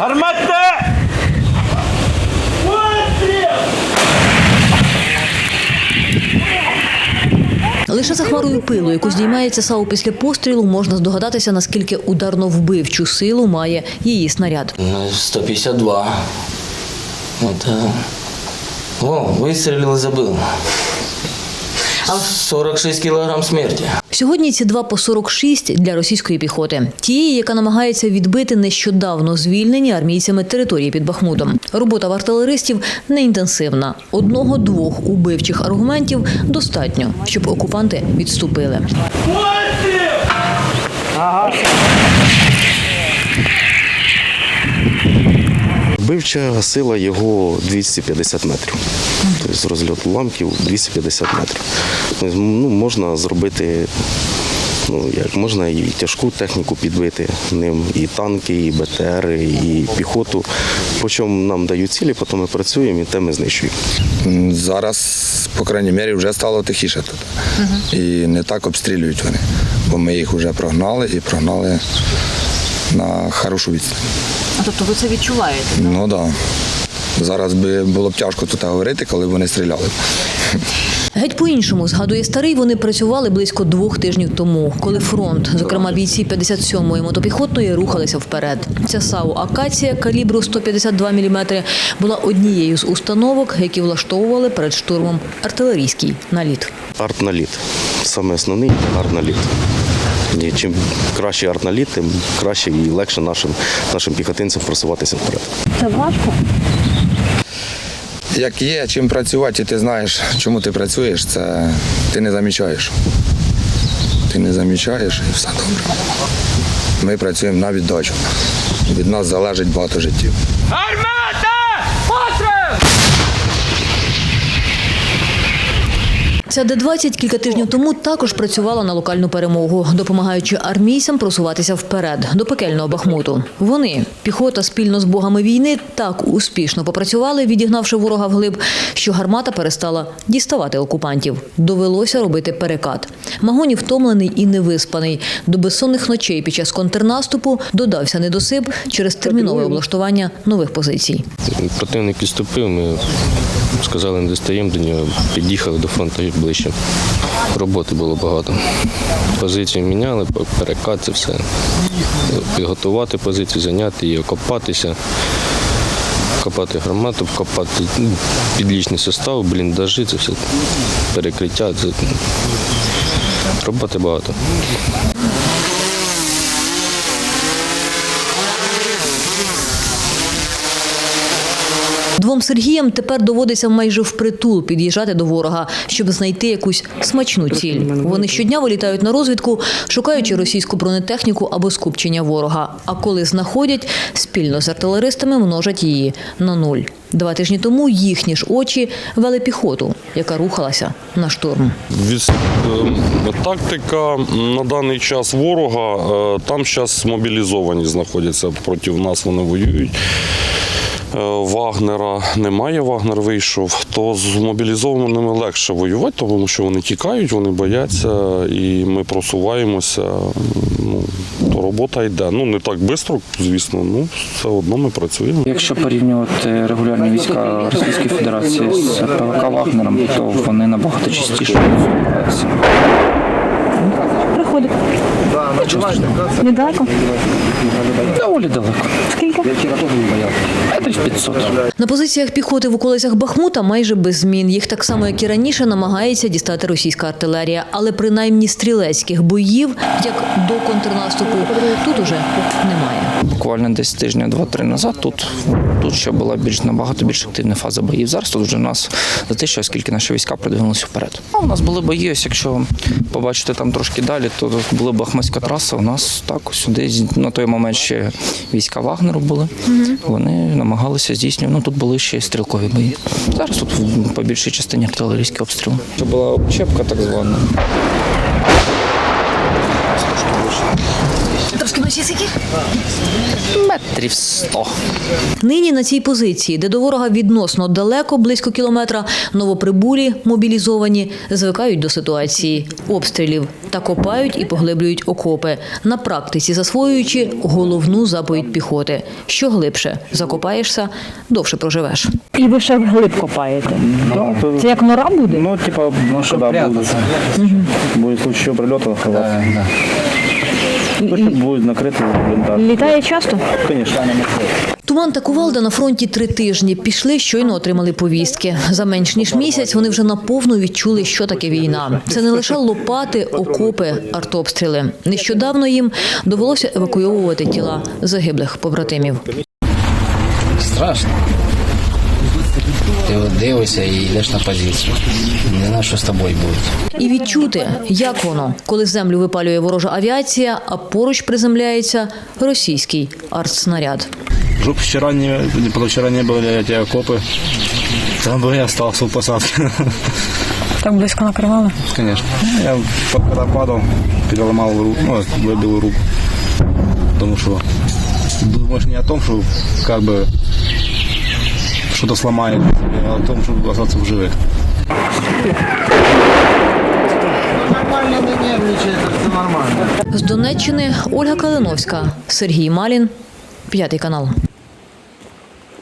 Гармата! Лише за хмарою пилу, яку здіймається САУ після пострілу, можна здогадатися, наскільки ударно вбивчу силу має її снаряд. Ну, 152. Вот, а. О, выстрелил и забыл. 46 килограмм смерти. Сьогодні ці два по 46 для російської піхоти, тієї, яка намагається відбити нещодавно звільнені армійцями території під Бахмутом. Робота в артилеристів не інтенсивна. Одного-двох убивчих аргументів достатньо, щоб окупанти відступили. Вбивча сила його 250 метрів. Тобто з розльоту ламків 250 метрів. Тобто, ну, можна зробити, ну, як можна і тяжку техніку підбити ним, і танки, і БТРи, і піхоту. По чому нам дають цілі, потім ми працюємо і те ми знищуємо. Зараз, по крайній мірі, вже стало тихіше тут. І не так обстрілюють вони. Бо ми їх вже прогнали і прогнали на хорошу відстань. Тобто ви це відчуваєте? Ну так. Да. Зараз би було б тяжко тут говорити, коли б вони стріляли. Геть по-іншому, згадує старий, вони працювали близько двох тижнів тому, коли фронт, зокрема бійці 57-ї мотопіхотної, рухалися вперед. Ця САУ «Акація» калібру 152 мм була однією з установок, які влаштовували перед штурмом артилерійський наліт. Артналіт. Саме основний артналіт. І чим кращий артналіт, тим краще і легше нашим, нашим піхотинцям просуватися вперед. Це важко. Як є чим працювати, і ти знаєш, чому ти працюєш, це ти не замічаєш. Ти не замічаєш і все добре. Ми працюємо на віддачу. Від нас залежить багато життів. Гармата! Ця Д-20 кілька тижнів тому також працювала на локальну перемогу, допомагаючи армійцям просуватися вперед до пекельного Бахмуту. Вони, піхота спільно з богами війни, так успішно попрацювали, відігнавши ворога вглиб, що гармата перестала діставати окупантів. Довелося робити перекат. Магоні втомлений і невиспаний. До безсонних ночей під час контрнаступу додався недосип через термінове облаштування нових позицій. Противник підступив, ми сказали, не достаємо до нього, під'їхали до фронту ближче. Роботи було багато. Позиції міняли, перекат, це все. Підготувати позицію, зайняти її, окопатися, копати громаду, копати підлічний состав, бліндажі, це все перекриття. Це... Роботи багато. Двом Сергіям тепер доводиться майже впритул під'їжджати до ворога, щоб знайти якусь смачну ціль. Вони щодня вилітають на розвідку, шукаючи російську бронетехніку або скупчення ворога. А коли знаходять, спільно з артилеристами множать її на нуль. Два тижні тому їхні ж очі вели піхоту, яка рухалася на штурм. Від, е, тактика на даний час ворога, е, там зараз мобілізовані знаходяться проти нас, вони воюють. Е, Вагнера немає, Вагнер вийшов, то з мобілізованими легше воювати, тому що вони тікають, вони бояться, і ми просуваємося. Ну, то робота йде. Ну не так швидко, звісно, ну все одно ми працюємо. Якщо порівнювати регулярні війська Російської Федерації з ПВК Вагнером, то вони набагато частіше відбуваються. Приходить. Недалеко? Доволі далеко. Скільки? Метрів 500. На позиціях піхоти в околицях Бахмута майже без змін. Їх так само, як і раніше, намагається дістати російська артилерія. Але принаймні стрілецьких боїв, як до контрнаступу, тут уже немає. Буквально десь тижня два-три назад тут, тут ще була більш набагато більш активна фаза боїв. Зараз тут вже у нас за те, що оскільки наші війська продвинулися вперед. А у нас були бої, ось якщо побачите там трошки далі, то тут була Бахмутська траса. У нас так сюди на той момент ще війська Вагнеру були. Вони намагалися здійснювати. Ну тут були ще стрілкові бої. Зараз тут по більшій частині артилерійські обстріли. Це була обчепка, так звана. Скільки? Метрів 100. Нині на цій позиції, де до ворога відносно далеко, близько кілометра, новоприбулі, мобілізовані, звикають до ситуації обстрілів та копають і поглиблюють окопи, на практиці засвоюючи головну заповідь піхоти. Що глибше закопаєшся, довше проживеш. І ви ще вглиб копаєте. Це як нора буде? Ну, типа, ну, что, да, будет, будет в случае чего прилета ховаться. Ну, будет накрытый блиндаж. Літає часто? Конечно. Туман та кувалда на фронті три тижні. Пішли, щойно отримали повістки. За менш ніж місяць вони вже наповну відчули, що таке війна. Це не лише лопати, окопи, артобстріли. Нещодавно їм довелося евакуйовувати тіла загиблих побратимів. Страшно. Ти от дивишся і йдеш на позицію. Не знаєш, що з тобою буде. І відчути, як воно, коли землю випалює ворожа авіація, а поруч приземляється російський артснаряд. Чтоб вчера не, позавчера не были эти окопы, там бы я остался в посадке. Так близько накривали? Конечно. Я когда падал, переломал руку, ну, выбил руку. Потому что думаешь не о том, что как бы что-то сломает, а о том, чтобы остаться в живых. З Донеччини Ольга Калиновська, Сергій Малін, п'ятий канал.